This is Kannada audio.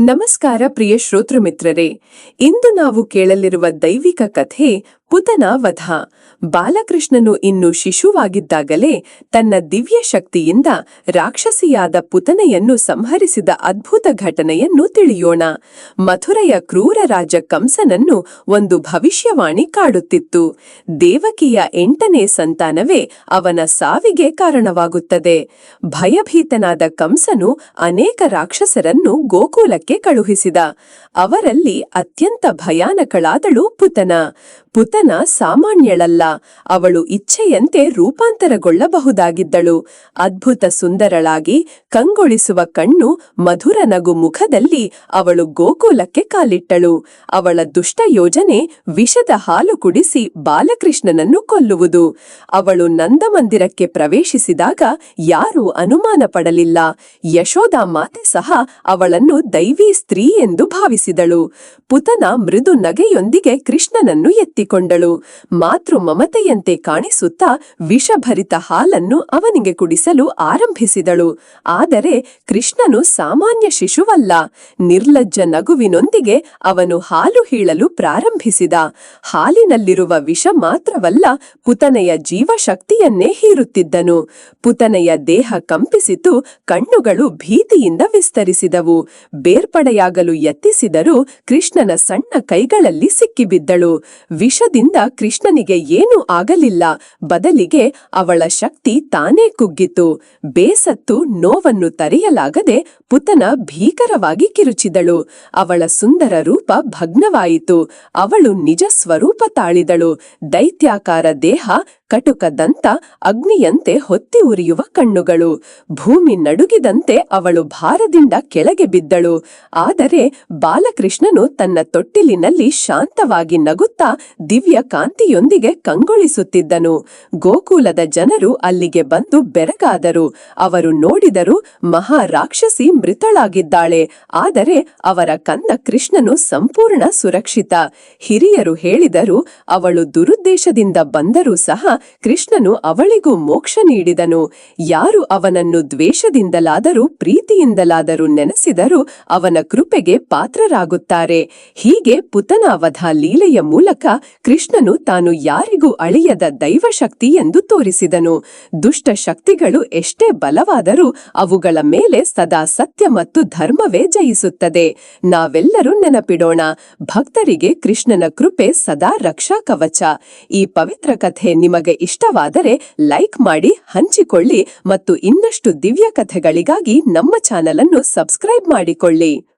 ನಮಸ್ಕಾರ ಪ್ರಿಯ ಶ್ರೋತೃ ಮಿತ್ರರೇ, ಇಂದು ನಾವು ಕೇಳಲಿರುವ ದೈವಿಕ ಕಥೆ ಪುತನ ವಧ. ಬಾಲಕೃಷ್ಣನು ಇನ್ನು ಶಿಶುವಾಗಿದ್ದಾಗಲೇ ತನ್ನ ದಿವ್ಯ ಶಕ್ತಿಯಿಂದ ರಾಕ್ಷಸಿಯಾದ ಪುತನೆಯನ್ನು ಸಂಹರಿಸಿದ ಅದ್ಭುತ ಘಟನೆಯನ್ನು ತಿಳಿಯೋಣ. ಮಥುರೆಯ ಕ್ರೂರ ರಾಜ ಕಂಸನನ್ನು ಒಂದು ಭವಿಷ್ಯವಾಣಿ ಕಾಡುತ್ತಿತ್ತು. ದೇವಕಿಯ ಎಂಟನೇ ಸಂತಾನವೇ ಅವನ ಸಾವಿಗೆ ಕಾರಣವಾಗುತ್ತದೆ. ಭಯಭೀತನಾದ ಕಂಸನು ಅನೇಕ ರಾಕ್ಷಸರನ್ನು ಗೋಕುಲಕ್ಕೆ ಕಳುಹಿಸಿದ. ಅವರಲ್ಲಿ ಅತ್ಯಂತ ಭಯಾನಕಳಾದಳು ಪುತನ. ಪುತನ ಸಾಮಾನ್ಯಳಲ್ಲ. ಅವಳು ಇಚ್ಛೆಯಂತೆ ರೂಪಾಂತರಗೊಳ್ಳಬಹುದಾಗಿದ್ದಳು. ಅದ್ಭುತ ಸುಂದರಳಾಗಿ ಕಂಗೊಳಿಸುವ ಕಣ್ಣು ಮಧುರ ನಗು ಮುಖದಲ್ಲಿ ಅವಳು ಗೋಕುಲಕ್ಕೆ ಕಾಲಿಟ್ಟಳು. ಅವಳ ದುಷ್ಟ ಯೋಜನೆ ವಿಷದ ಹಾಲು ಕುಡಿಸಿ ಬಾಲಕೃಷ್ಣನನ್ನು ಕೊಲ್ಲುವುದು. ಅವಳು ನಂದಮಂದಿರಕ್ಕೆ ಪ್ರವೇಶಿಸಿದಾಗ ಯಾರೂ ಅನುಮಾನ ಪಡಲಿಲ್ಲ. ಮಾತೆ ಸಹ ಅವಳನ್ನು ದೈವಿ ಸ್ತ್ರೀ ಎಂದು ಭಾವಿಸಿದಳು. ಪುತನ ಮೃದು ನಗೆಯೊಂದಿಗೆ ಕೃಷ್ಣನನ್ನು ಎತ್ತಿಕೊಂಡಳು ಮಾತೃ ಮಮತೆಯಂತೆ ಕಾಣಿಸುತ್ತಾ ವಿಷಭರಿತ ಹಾಲನ್ನು ಅವನಿಗೆ ಕುಡಿಸಲು ಆರಂಭಿಸಿದಳು. ಆದರೆ ಕೃಷ್ಣನು ಸಾಮಾನ್ಯ ಶಿಶುವಲ್ಲ. ನಿರ್ಲಜ್ಜ ನಗುವಿನೊಂದಿಗೆ ಅವನು ಹಾಲು ಹೀಳಲು ಪ್ರಾರಂಭಿಸಿದ. ಹಾಲಿನಲ್ಲಿರುವ ವಿಷ ಮಾತ್ರವಲ್ಲ, ಪುತನೆಯ ಜೀವಶಕ್ತಿಯನ್ನೇ ಹೀರುತ್ತಿದ್ದನು. ಪುತನೆಯ ದೇಹ ಕಂಪಿಸಿತು, ಕಣ್ಣುಗಳು ಭೀತಿಯಿಂದ ವಿಸ್ತರಿಸಿದವು. ಬೇರ್ಪಡೆಯಾಗಲು ಯತ್ನಿಸಿದರೂ ಕೃಷ್ಣನ ಸಣ್ಣ ಕೈಗಳಲ್ಲಿ ಸಿಕ್ಕಿಬಿದ್ದಳು. ವಿಷದಿಂದ ಕೃಷ್ಣನಿಗೆ ಏನೂ ಆಗಲಿಲ್ಲ. ಬದಲಿಗೆ ಅವಳ ಶಕ್ತಿ ತಾನೇ ಕುಗ್ಗಿತು. ಬೇಸತ್ತು ನೋವನ್ನು ತರೆಯಲಾಗದೆ ಪುತನ ಭೀಕರವಾಗಿ ಕಿರುಚಿದಳು. ಅವಳ ಸುಂದರ ರೂಪ ಭಗ್ನವಾಯಿತು. ಅವಳು ನಿಜ ಸ್ವರೂಪ ತಾಳಿದಳು. ದೈತ್ಯಾಕಾರ ದೇಹ ಕಟುಕ ದಂತ ಅಗ್ನಿಯಂತೆ ಹೊತ್ತಿ ಉರಿಯುವ ಕಣ್ಣುಗಳು. ಭೂಮಿ ನಡುಗಿದಂತೆ ಅವಳು ಭಾರದಿಂದ ಕೆಳಗೆ ಬಿದ್ದಳು. ಆದರೆ ಬಾಲಕೃಷ್ಣನು ತನ್ನ ತೊಟ್ಟಿಲಿನಲ್ಲಿ ಶಾಂತವಾಗಿ ನಗುತ್ತಾ ದಿವ್ಯ ಕಾಂತಿಯೊಂದಿಗೆ ಕಂಗೊಳಿಸುತ್ತಿದ್ದನು. ಗೋಕುಲದ ಜನರು ಅಲ್ಲಿಗೆ ಬಂದು ಬೆರಗಾದರು. ಅವರು ನೋಡಿದರು ಮಹಾರಾಕ್ಷಸಿ ಮೃತಳಾಗಿದ್ದಾಳೆ. ಆದರೆ ಅವರ ಕಂದ ಕೃಷ್ಣನು ಸಂಪೂರ್ಣ ಸುರಕ್ಷಿತ. ಹಿರಿಯರು ಹೇಳಿದರು, ಅವಳು ದುರುದ್ದೇಶದಿಂದ ಬಂದರೂ ಸಹ ಕೃಷ್ಣನು ಅವಳಿಗೂ ಮೋಕ್ಷ ನೀಡಿದನು. ಯಾರು ಅವನನ್ನು ದ್ವೇಷದಿಂದಲಾದರೂ, ಪ್ರೀತಿಯಿಂದಲಾದರೂ ನೆನೆಸಿದರೂ ಅವನ ಕೃಪೆಗೆ ಪಾತ್ರರಾಗುತ್ತಾರೆ. ಹೀಗೆ ಪುತನಾವಧ ಲೀಲೆಯ ಮೂಲಕ ಕೃಷ್ಣನು ತಾನು ಯಾರಿಗೂ ಅಳಿಯದ ದೈವಶಕ್ತಿ ಎಂದು ತೋರಿಸಿದನು. ದುಷ್ಟ ಶಕ್ತಿಗಳು ಎಷ್ಟೇ ಬಲವಾದರೂ ಅವುಗಳ ಮೇಲೆ ಸದಾ ಸತ್ಯ ಮತ್ತು ಧರ್ಮವೇ ಜಯಿಸುತ್ತದೆ. ನಾವೆಲ್ಲರೂ ನೆನಪಿಡೋಣ, ಭಕ್ತರಿಗೆ ಕೃಷ್ಣನ ಕೃಪೆ ಸದಾ ರಕ್ಷಾ ಕವಚ ಈ ಪವಿತ್ರ ಕಥೆ ನಿಮಗೆ ಇಷ್ಟವಾದರೆ ಲೈಕ್ ಮಾಡಿ ಹಂಚಿಕೊಳ್ಳಿ ಮತ್ತು ಇನ್ನಷ್ಟು ದಿವ್ಯ ಕಥೆಗಳಿಗಾಗಿ ನಮ್ಮ ಚಾನಲ್ ಅನ್ನು ಸಬ್ಸ್ಕ್ರೈಬ್ ಮಾಡಿಕೊಳ್ಳಿ.